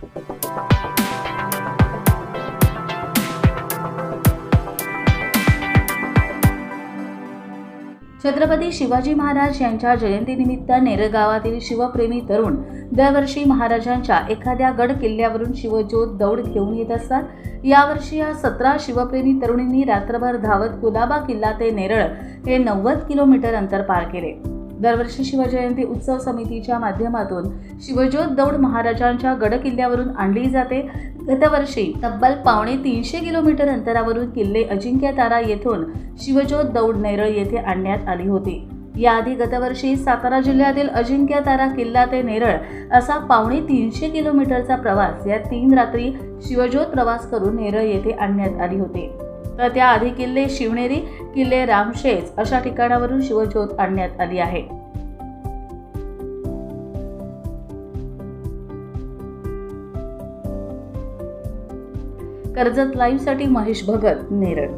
छत्रपती शिवाजी महाराज यांच्या जयंतीनिमित्त नेरळ गावातील शिवप्रेमी तरुण दरवर्षी महाराजांच्या एखाद्या गड किल्ल्यावरून शिवज्योत दौड घेऊन येत असतात. यावर्षी या सतरा शिवप्रेमी तरुणींनी रात्रभर धावत कुलाबा किल्ला ते नेरळ हे नव्वद किलोमीटर अंतर पार केले. दरवर्षी शिवजयंती उत्सव समितीच्या माध्यमातून शिवज्योत दौड महाराजांच्या गड किल्ल्यावरून आणली जाते. गतवर्षी तब्बल पावणे तीनशे किलोमीटर अंतरावरून किल्ले अजिंक्य तारा येथून शिवज्योत दौड नेरळ येथे आणण्यात आली होती. याआधी गतवर्षी सातारा जिल्ह्यातील अजिंक्य तारा किल्ला ते नेरळ असा पावणे तीनशे किलोमीटरचा प्रवास या तीन रात्री शिवज्योत प्रवास करून नेरळ येथे आणण्यात आली होती. तर त्याआधी किल्ले शिवनेरी किल्ले रामशेज अशा ठिकाणावरून शिवज्योत आणण्यात आली आहे. कर्जत लाईव्हसाठी महेश भगत नेरळ.